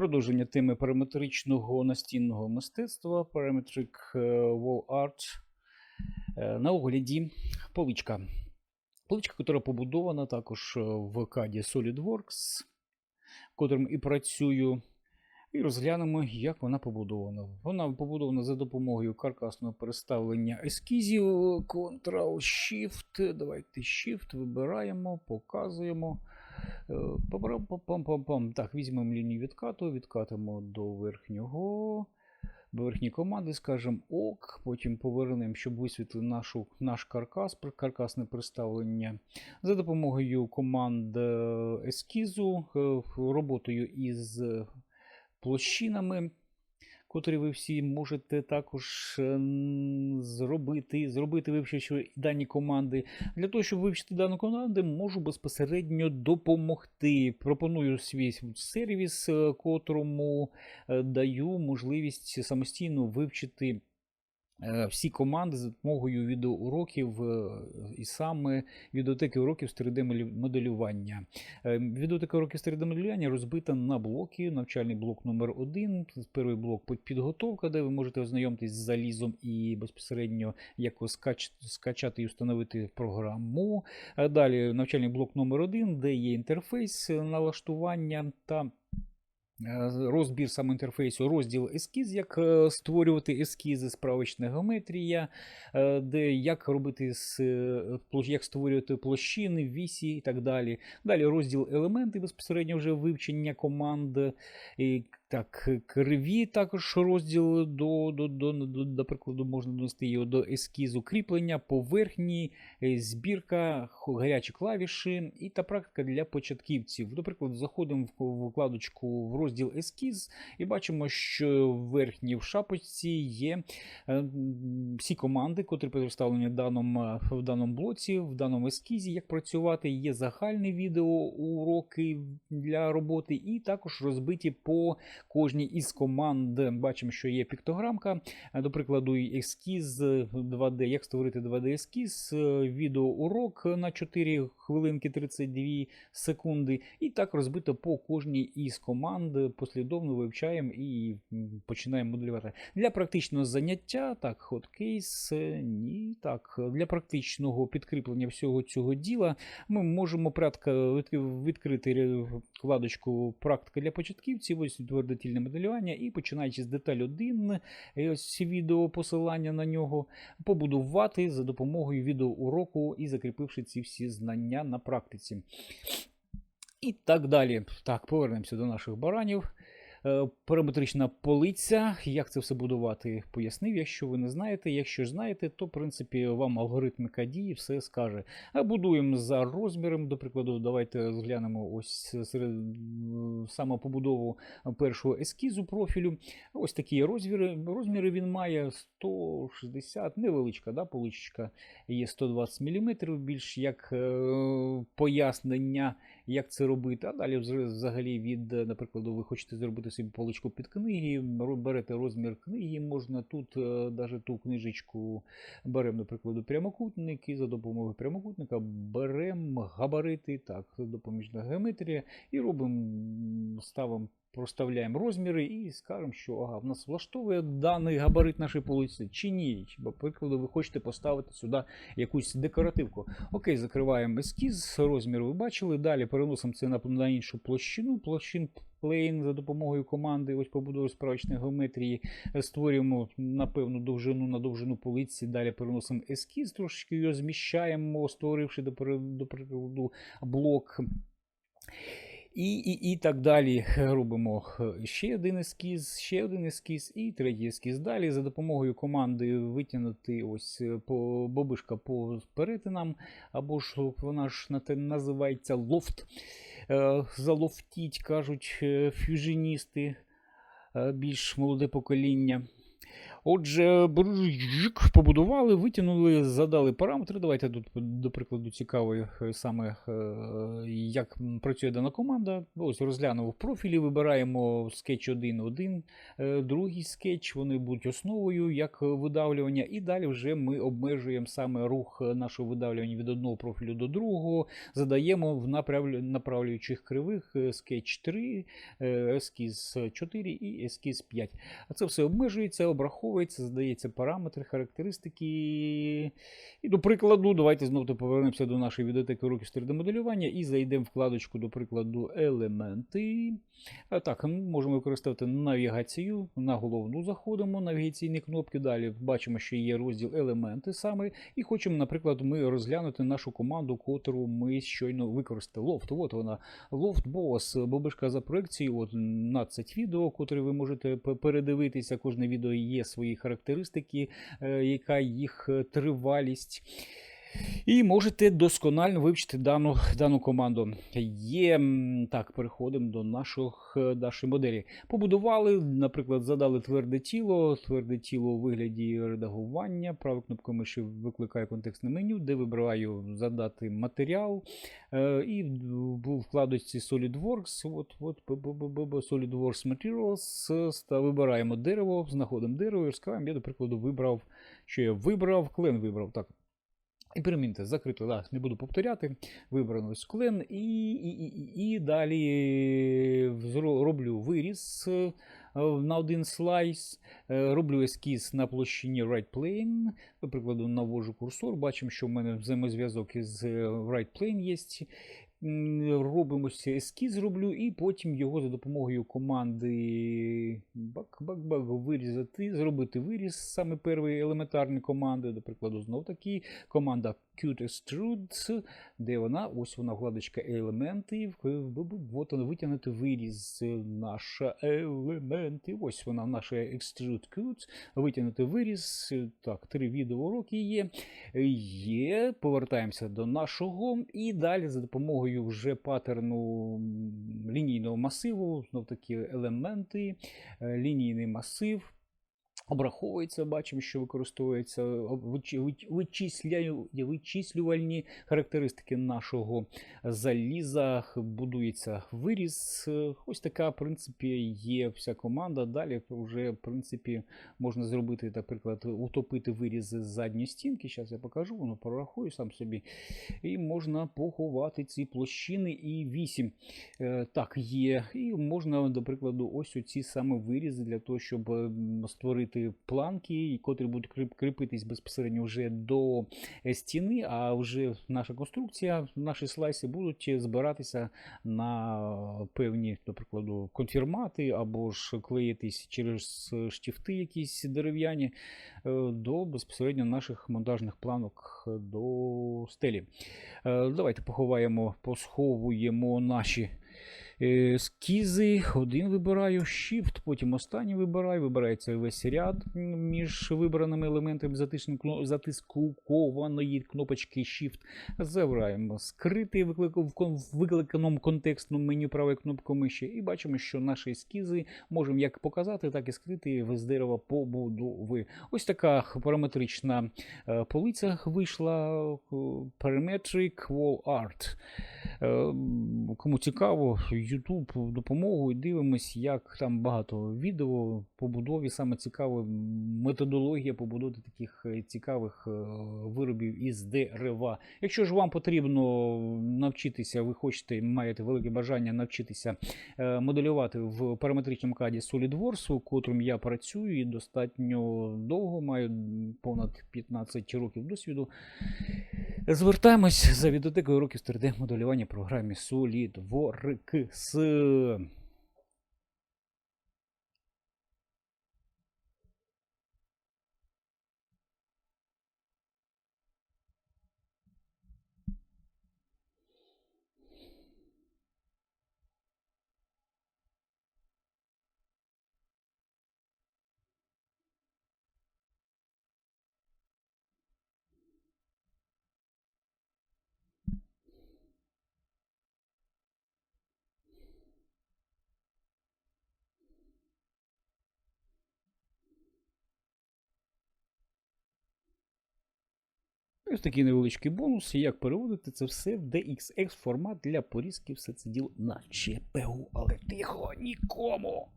Продовження теми параметричного настінного мистецтва Parametric е, Wall Art. Е, На огляді поличка. Поличка, яка побудована також е, в CAD SolidWorks, в котрому і працюю. І розглянемо, як вона побудована. Вона побудована за допомогою каркасного переставлення ескізів. Ctrl-Shift. Давайте Shift вибираємо, показуємо. Пам-пам-пам-пам. Так, візьмемо лінію відкату, відкатимо до верхнього. До верхньої команди, скажемо ок, потім повернемо, щоб висвітлити нашу, наш каркас, каркасне представлення. За допомогою команд е, ескізу, е, роботою із е, площинами, котрі ви всі можете також е, зробити, зробити вивчивши дані команди. Для того, щоб вивчити дану команду, можу безпосередньо допомогти. Пропоную свій сервіс, е, котрому е, даю можливість самостійно вивчити. Е, Всі команди за допомогою відеоуроків е, і саме відеотеки уроків з 3D-моделювання. Е, Відеотека уроків з 3D-моделювання розбита на блоки. Навчальний блок номер 1 Перший блок підготовка, де ви можете ознайомитись з залізом і безпосередньо як скач, скачати і встановити програму. Далі навчальний блок номер 1 де є інтерфейс налаштування та Розбір сам інтерфейсу, розділ ескіз, як е, створювати ескізи, справочна геометрія, е, де як робити з, е, як створювати площини, вісі і так далі. Далі розділ елементи, безпосередньо вже вивчення команд. Так, криві також розділ до, до, до, до, до прикладу, можна донести його до ескізу, кріплення, поверхні, е, збірка, гарячі клавіші і та практика для початківців. До прикладу, заходимо в вкладочку в розділ ескіз і бачимо, що в верхній в шапочці є е, всі команди, котрі представлені в даному, в даному блоці, в даному ескізі, як працювати. Є загальні відео уроки для роботи, і також розбиті по кожній із команд. Бачимо, що є піктограмка. Е, До прикладу, ескіз е, 2D, як створити 2D ескіз, е, відеоурок на 4 хвилинки 32 секунди. І так розбито по кожній із команд. Послідовно вивчаємо і починаємо моделювати. Для практичного заняття, так, хоткейс, е, ні, так, для практичного підкріплення всього цього діла ми можемо практика відкрити вкладочку практика для початківців, ось твердотільне моделювання, і починаючи з деталь 1, і ось відео посилання на нього, побудувати за допомогою відеоуроку і закріпивши ці всі знання на практиці. І так далі. Так, повернемося до наших баранів. Е, Параметрична полиця. Як це все будувати, пояснив. Якщо ви не знаєте, якщо знаєте, то в принципі вам алгоритмика дії все скаже. А будуємо за розміром. До прикладу, давайте розглянемо ось серед саме побудову першого ескізу профілю. Ось такі розміри. Розміри він має 160, невеличка да, поличка, є 120 мм, більш як е, пояснення як це робити. А далі взагалі від, е, наприклад, ви хочете зробити собі поличку під книги, берете розмір книги, можна тут навіть ту книжечку беремо, наприклад, прямокутник, і за допомогою прямокутника беремо габарити, так, допоміжна геометрія, і робимо, ставимо. Проставляємо розміри і скажемо, що ага, в нас влаштовує даний габарит нашої полиці чи ні. Бо, прикладу, ви хочете поставити сюди якусь декоративку. Окей, закриваємо ескіз, розмір ви бачили. Далі переносимо це на, іншу площину. Площин плейн за допомогою команди ось побудови справочної геометрії. Створюємо на певну довжину на довжину полиці. Далі переносимо ескіз, трошечки його зміщаємо, створивши до прикладу блок. І, і, і так далі робимо ще один ескіз, ще один ескіз і третій ескіз. Далі за допомогою команди витягнути ось е, по бобишка по перетинам, або ж вона ж на те називається лофт. Е, Залофтіть, кажуть е, фюженісти, е, більш молоде покоління. Отже, побудували, витягнули, задали параметри. Давайте тут, до прикладу, цікаво е, саме, е, як працює дана команда. Ось розглянув профілі, вибираємо скетч 1.1, е, другий скетч, вони будуть основою як видавлювання. І далі вже ми обмежуємо саме рух нашого видавлювання від одного профілю до другого, задаємо в направлюючих кривих скетч 3, е, ескіз 4 і ескіз 5. А це все обмежується, обраховується, задається параметри, характеристики. І до прикладу, давайте знову повернемося до нашої відеотеки уроків 3D-моделювання і зайдемо вкладочку, до прикладу, елементи. Так, ми можемо використовувати навігацію. На головну заходимо, навігаційні кнопки. Далі бачимо, що є розділ елементи саме. І хочемо, наприклад, ми розглянути нашу команду, котру ми щойно використали. Лофт, от вона. Loft Boss, бобишка за проекцією, от 12 відео, котрі ви можете передивитися. Кожне відео є свої характеристики, е, яка їх е, тривалість. І можете досконально вивчити дану, дану команду. Є так, переходимо до наших, е, нашої моделі. Побудували, наприклад, задали тверде тіло, тверде тіло у вигляді редагування. Правою кнопкою миші викликаю контекстне меню, де вибираю задати матеріал. Е, і в вкладочці SolidWorks, от, от, SolidWorks Materials, ста- вибираємо дерево, знаходимо дерево і. Я, до прикладу, вибрав, що я вибрав, клен вибрав. Так. І перемінте, закрито, да, не буду повторяти. Вибрано ось клен, і, і, і, і- далі роблю виріз е, на один слайс, е, роблю ескіз на площині right plane. Наприклад, навожу курсор, бачимо, що в мене взаємозв'язок із е, right plane є. М, Робимо ескіз, роблю, і потім його за допомогою команди бак-бак-бак вирізати, зробити виріз, саме першої елементарної команди, до прикладу, знов таки команда Qt Extrude, де вона, ось вона вкладочка елементи, в- в- в- от вона витягнути виріз наша елементи, ось вона наша Extrude Qt, витягнути виріз, так, три відеоуроки є, є, повертаємося до нашого, і далі за допомогою вже паттерну лінійного масиву, знов таки елементи, лінійний масив. Обраховується, бачимо, що використовується вичислювальні характеристики нашого заліза, будується виріз. Е, Ось така, в принципі, є вся команда. Далі вже, в принципі, можна зробити, наприклад, утопити виріз з задньої стінки. Зараз я покажу, воно прорахую сам собі. І можна поховати ці площини і 8. Е, Так, є. І можна, до прикладу, ось оці саме вирізи для того, щоб ем, створити планки, котрі будуть кріпитись безпосередньо вже до е, стіни, а вже наша конструкція, наші слайси будуть збиратися на певні, до прикладу, конфірмати або ж клеїтись через штифти якісь дерев'яні е, до безпосередньо наших монтажних планок е, до стелі. Е, Давайте поховаємо, посховуємо наші е, ескізи. Один вибираю, Shift, потім останній вибираю. Вибирається весь ряд між вибраними елементами затискованої кнопочки Shift. Забираємо скритий в викликаному контекстному меню правою кнопкою миші. І бачимо, що наші ескізи можемо як показати, так і скрити з дерева побудови. Ось така параметрична е, полиця вийшла. е, Parametric Wall Art. Е, Кому цікаво, YouTube допомогу і дивимось, як там багато відео побудові. Саме цікава методологія побудови таких е, цікавих е, виробів із дерева. Якщо ж вам потрібно навчитися, ви хочете, маєте велике бажання навчитися е, моделювати в параметричному каді SolidWorks, у котрому я працюю і достатньо довго, маю понад 15 років досвіду. Звертаємось за відотекою уроків з 3D-моделювання в програмі SolidWorks. Ось такі невеличкі бонус, як переводити це все в DXX формат для порізки, все це діло на ЧПУ, але тихо, нікому.